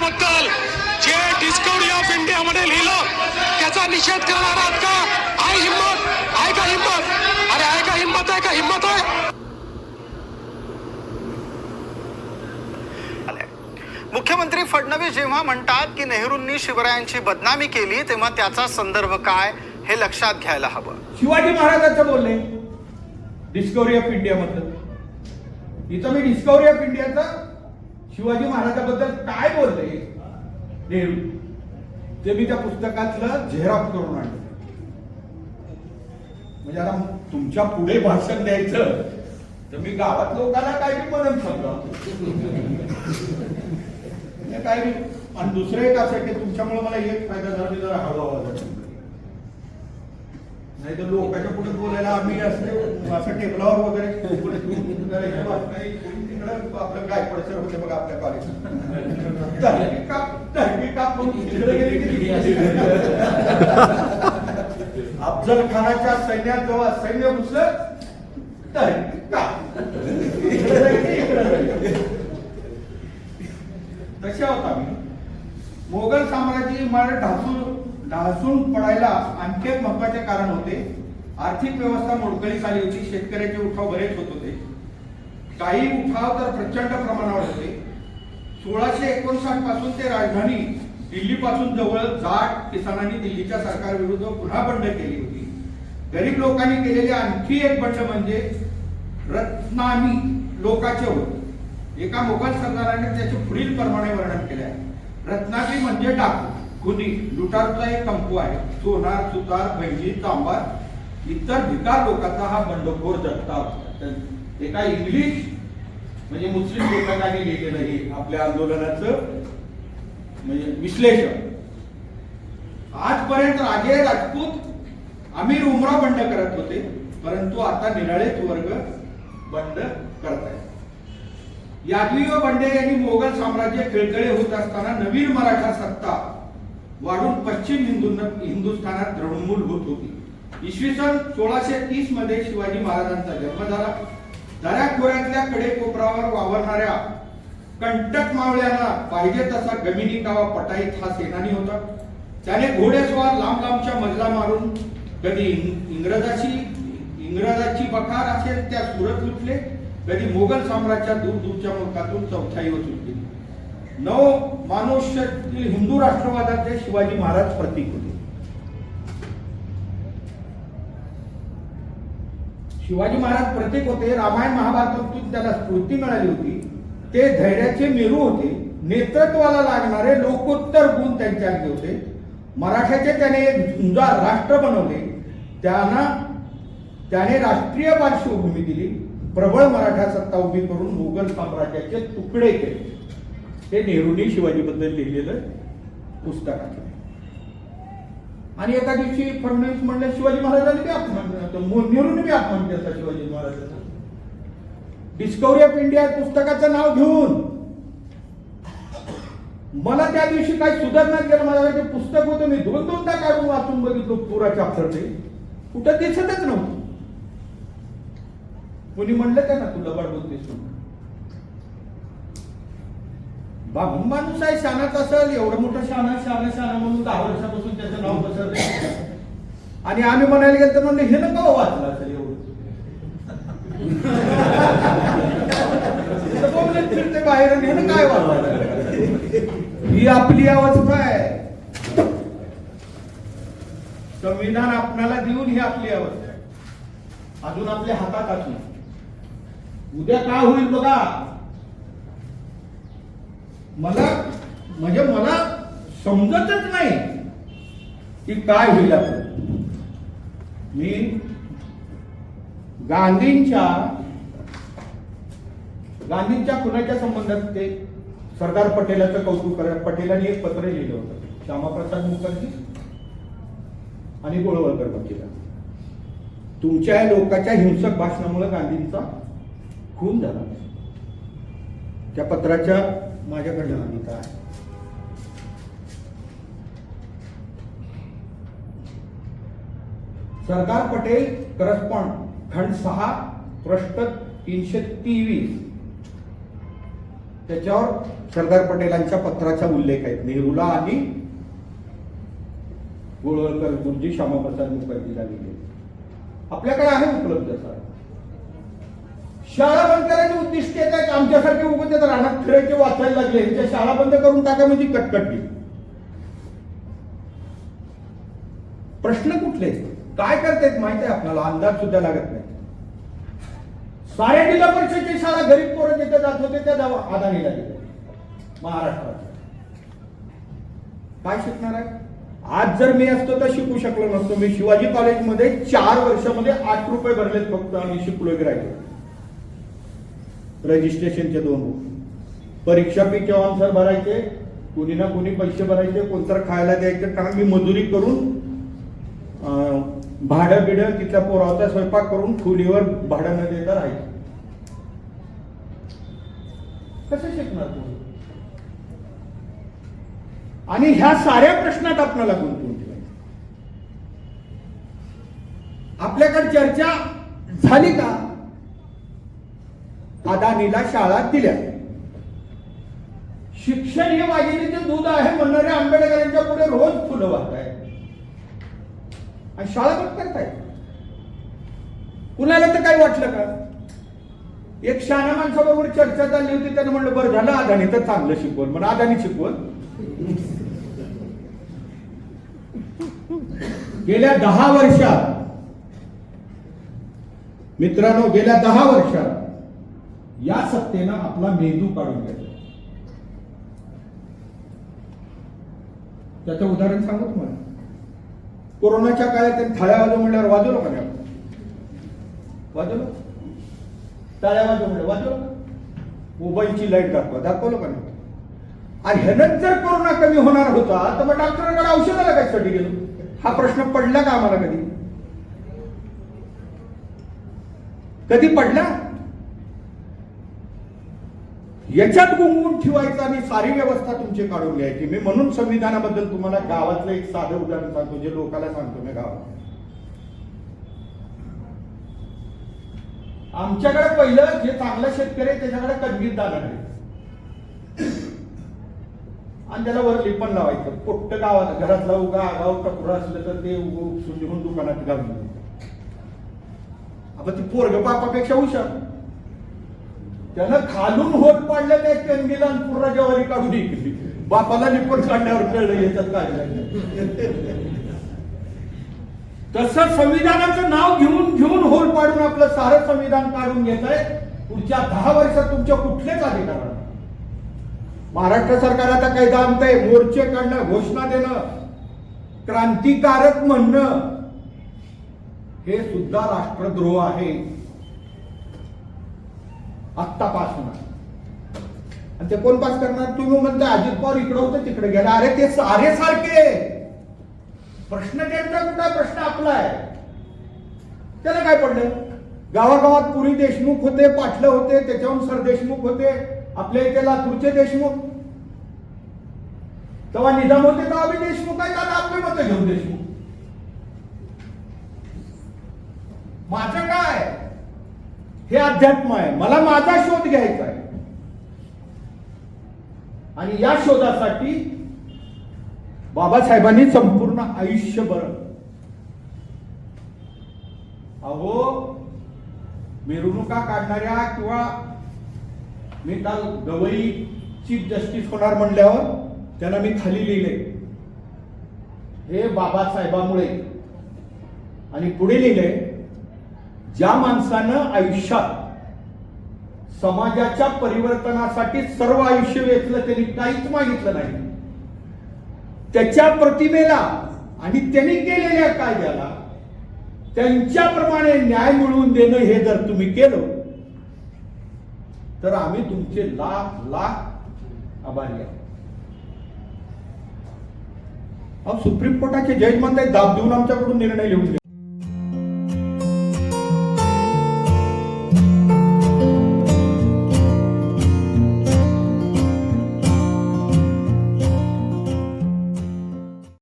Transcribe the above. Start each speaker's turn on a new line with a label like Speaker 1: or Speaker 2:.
Speaker 1: इंडियाबद्दल जे discovery of इंडियामध्ये लिहिलं त्याचा निषेध करणार आहात का? आहे हिंमत आहे का हिंमत? अरे आहे का हिंमत आहे का हिंमत आहे.
Speaker 2: मुख्यमंत्री फडणवीस जेव्हा म्हणतात की नेहरूंनी शिवरायांची बदनामी केली तेव्हा त्याचा संदर्भ काय हे लक्षात घ्यायला हवं.
Speaker 3: शिवाजी महाराजांचं बोलले डिस्कवरी ऑफ इंडिया मधलं. इथं मी डिस्कवरी ऑफ इंडियाचा शिवाजी महाराजाबद्दल काय बोलले? नेहरू. ते मी त्या पुस्तकातलं झेरॉक करून आणलं. म्हणजे आता तुमच्यापुढे भाषण द्यायचं तर मी गावात लोकांना काय बी म्हणून समजा काय बी आणि दुसरं एक असं की तुमच्यामुळे मला एक फायदा झाला मी जरा हवा आवाज नाही तर लोकांच्या पुढे बोलायला आम्ही असं असं टेबलावर वगैरे तिकडं आपलं काय पडसर होते बघा आपल्या कॉलेज धार्मिक काप धार्मिक काप म्हणून तिकडे गेले की अफजल खानाच्या सैन्यात जेव्हा सैन्य घुसलं धार्मिक काप. इकडे तसे आहोत आम्ही मोगल साम्राज्य इमारत ढासून ढासून पडायला आणखी एक महत्त्वाचे कारण होते. आर्थिक व्यवस्था मोडकळीस आली होती. शेतकऱ्याचे उठाव बरेच होत होते. काही उठाव तर प्रचंड प्रमाणावर होते. सोळाशे एकोणसाठपासून ते राजधानी दिल्लीपासून जवळ जाट किसानांनी दिल्लीच्या सरकारविरुद्ध पुन्हा बंड केली होती. गरीब लोकांनी केलेले आणखी एक बंड म्हणजे रत्नामी लोकाचे होते एका मोगल सरदाराने त्याचे पुढील प्रमाणे वर्णन केले आहे रत्नामी म्हणजे डाकू खुनी लुटारूचा एक कंपू आहे. सोनार सुतार भैजी तांबार इतर भिकार लोकांचा हा बंडखोर जगता होता एका इंग्लिश म्हणजे मुस्लिम लेखकाने लिहिलेलं हे आपल्या आंदोलनाचं म्हणजे विश्लेषण. आजपर्यंत राजे राजपूत आमिर उमरा बंड करत होते परंतु आता निराळेच वर्ग बंड करतायत. यादवी व बंडे यांनी मोगल साम्राज्य खिळखळे होत असताना नवीन मराठा सत्ता वाढून पश्चिम हिंदू हिंदुस्थानात द्रणमूल होत होती. इसवी सन सोळाशे तीसमध्ये शिवाजी महाराजांचा जन्म झाला. दऱ्याखोऱ्यातल्या कडे कोपरावर वावरणाऱ्या कंटक मावळ्यांना पाहिजे तसा गमिनी कावा पटाईत हा सेनानी होता. त्याने घोडेस्वार लांब लांबच्या मजला मारून कधी इंग्रजाची इंग्रजाची बखार असेल त्या सुरत लुटले कधी मोगल साम्राज्या दूर दूरच्या मुलकातून चौथाई सुटली नव मानुष्य हिंदू राष्ट्रवादाचे शिवाजी महाराज प्रतीक होते. शिवाजी महाराज प्रतीक होते रामायण महाभारतातून त्याला स्फूर्ती मिळाली होती. ते धैर्याचे मेरू होते नेतृत्वाला लागणारे लोकोत्तर गुण त्यांच्या अंगी होते. मराठ्याचे त्याने एक झुंजार राष्ट्र बनवले. त्यांना त्याने राष्ट्रीय पार्श्वभूमी दिली. प्रबळ मराठा सत्ता उभी करून मुघल साम्राज्याचे तुकडे केले. हे नेहरूंनी शिवाजीबद्दल लिहिलेलं पुस्तक आहे. आणि एका दिवशी फडणवीस म्हणले शिवाजी महाराजांनी बी आत्महत्या नेहरूने नेहरूंनी बी केला शिवाजी महाराजांचा. डिस्कवरी ऑफ इंडिया पुस्तकाचं नाव घेऊन मला त्या दिवशी काही सुधारणा केलं मला ते पुस्तक होतं. मी दोन दोनदा काढून वाचून बघितलो पुरा चॅप्टर ते. कुठं दिसतच नव्हतं. कोणी म्हणलं का ना तू लबाड बोलतेस म्हणून. माणूस आहे शानाच असेल एवढं मोठं शाना शाना शाना म्हणून दहा वर्षापासून त्याचं नाव पसरलं आणि आम्ही म्हणायला गेलो तर म्हणलं हे नको वाचलं असेल एवढं. फिरते बाहेर आणि ह्यानं काय वाचलं? ही आपली अवस्था आहे संविधान आपणाला देऊन ही आपली अवस्था आहे अजून आपल्या हातात असून उद्या काय होईल बघा? मला म्हणजे मला समजतच नाही की काय होईल आपण मी गांधींच्या गांधींच्या खुनाच्या संबंधात ते सरदार पटेलाचं कौतुक करत पटेलांनी एक पत्र लिहिलं होतं श्यामाप्रसाद मुखर्जी आणि गोळवलकर पटेला तुमच्या या लोकांच्या हिंसक भाषणामुळे गांधींचा खून झाला. त्या पत्राच्या माझ्याकडे मान्यता आहे? सरदार पटेल करस्पॉन्ड खंड सहा पृष्ठ तीनशे तेवीस. त्याच्यावर सरदार पटेलांच्या पत्राचा उल्लेख आहे. नेहरूला आणि गोळवळकर गुरुजी श्यामाप्रसाद मुखर्जीला लिहिले. आपल्याकडे आहे उपलब्ध सर? शाळा बंद करायचे उद्दिष्ट येत आमच्यासारखे उभे तर रानात फिरायचे वाचायला लागले. त्या शाळा बंद करून टाका म्हणजे कटकटली प्रश्न कुठले? काय करतायत माहिती आहे आपल्याला? अंदाज सुद्धा लागत नाही. साऱ्या जिल्हा परिषदेची शाळा गरीब पोरं जिथे जात होते त्या जावा अदानीला गेले. महाराष्ट्रात. काय शिकणार आहे? आज जर मी असतो तर शिकू शकलो नसतो. मी शिवाजी कॉलेजमध्ये चार वर्षामध्ये आठ रुपये भरलेत फक्त आणि शिकलो राहिलो रजिस्ट्रेशनचे दोन बुक परीक्षा फी केव्हा सर भरायचे कुणी ना कुणी पैसे भरायचे कोणतर खायला द्यायचं. कारण मी मजुरी करून भाडं बिडं तिथल्या पोरावचा स्वयंपाक करून खुलीवर भाडं न देता राहायचं. कसं शिकणार तुम्ही? आणि ह्या साऱ्या प्रश्नात आपल्याला गुंतवून ठेवायचं? आपल्याकडे चर्चा झाली का? अदानीला शाळा दिल्या. शिक्षण हे वाघिणीचे दूध आहे म्हणणाऱ्या आंबेडकरांच्या पुढे रोज फुलं वाहत आणि शाळा बंद करताय कुणाला तर काही वाटलं का? एक शहाणा माणसाबरोबर चर्चा चालली होती त्यानं म्हणलं बरं झालं अदानी तर चांगलं शिकवल. म्हणून अदानी शिकवल? गेल्या दहा वर्षात मित्रांनो गेल्या दहा वर्षात या सत्तेनं आपला मेंदू काढून घेतला. त्याचं उदाहरण सांगू तुम्हाला. कोरोनाच्या काळात त्यांनी थाळ्या वाजव म्हणल्यावर वाजवलं का नाही? आपण? वाजवलं. टाळ्या वाजव म्हणलं वाजवलं. मोबाईलची लाइट दाखवा दाखवलं का नाही? आणि ह्यानंच जर कोरोना कमी होणार होता तर मग डॉक्टरांकडे औषधाला कशासाठी गेलो? हा प्रश्न पडला का आम्हाला कधी? कधी पडला? याच्यात गुंगून ठेवायचं आणि सारी व्यवस्था तुमची काढून घ्यायची. मी म्हणून संविधानाबद्दल तुम्हाला गावातलं एक साधं उदाहरण सांगतो जे लोकांना सांगतो मी गावात. आमच्याकडे पहिलं जे चांगलं शेतकरी आहे त्याच्याकडे कणगीत दाना आहे आणि त्याला वर लिपण लावायचं. पोट्ट गावात घरातला उगा आगाव टकुरा असलं तर ते उग उपसून घेऊन दुकानात घालून आपण ती पोरग बापापेक्षा हुशार. त्यानं खालून होत पाडलं त्या कणगीला आणि पुरा ज्वारी काढून इकली. बापाला निपट काढल्यावर कळलं याच्यात काय तसं संविधानाचं नाव घेऊन घेऊन होल पाडून आपलं सारं संविधान काढून घेत आहे पुढच्या दहा वर्षात तुमच्या कुठलेच अधिकार महाराष्ट्र सरकार आता कायदा आणतंय मोर्चे काढणं घोषणा देणं क्रांतिकारक म्हणणं. हे सुद्धा राष्ट्रद्रोह आहे. आत्ता पास होणार. आणि ते कोण पास करणार? तुम्ही म्हणता अजित पवार इकडे होते तिकडे गेला. अरे ते सारे सारखे. प्रश्न त्यांचा कुठला प्रश्न आपला आहे. त्याला काय पडलं? गावागावात पुरी देशमुख होते पाटलं होते त्याच्याहून सरदेशमुख होते आपल्या इथे लातूरचे देशमुख. तेव्हा निजाम होते तेव्हा बी देशमुख आहेत आता आपले मत घेऊन देशमुख. माझं हे अध्यात्म आहे. मला माझा शोध घ्यायचा आहे. आणि या शोधासाठी बाबासाहेबांनी संपूर्ण आयुष्यभर अहो मिरवणुका काढणाऱ्या किंवा मी काल गवई चीफ जस्टिस होणार म्हणल्यावर त्यांना मी खाली लिहिले. हे बाबासाहेबामुळे. आणि पुढे लिहिले ज्या माणसानं आयुष्यात समाजाच्या परिवर्तनासाठी सर्व आयुष्य वेचलं त्यांनी काहीच मागितलं नाही. त्याच्या प्रतिमेला आणि त्यांनी केलेल्या कायद्याला त्यांच्याप्रमाणे न्याय मिळवून देणं हे जर तुम्ही केलं तर आम्ही तुमचे लाख लाख आभारी आहोत. अहो सुप्रीम कोर्टाचे जज म्हणताय दाब देऊन आमच्याकडून निर्णय लिहून घ्या.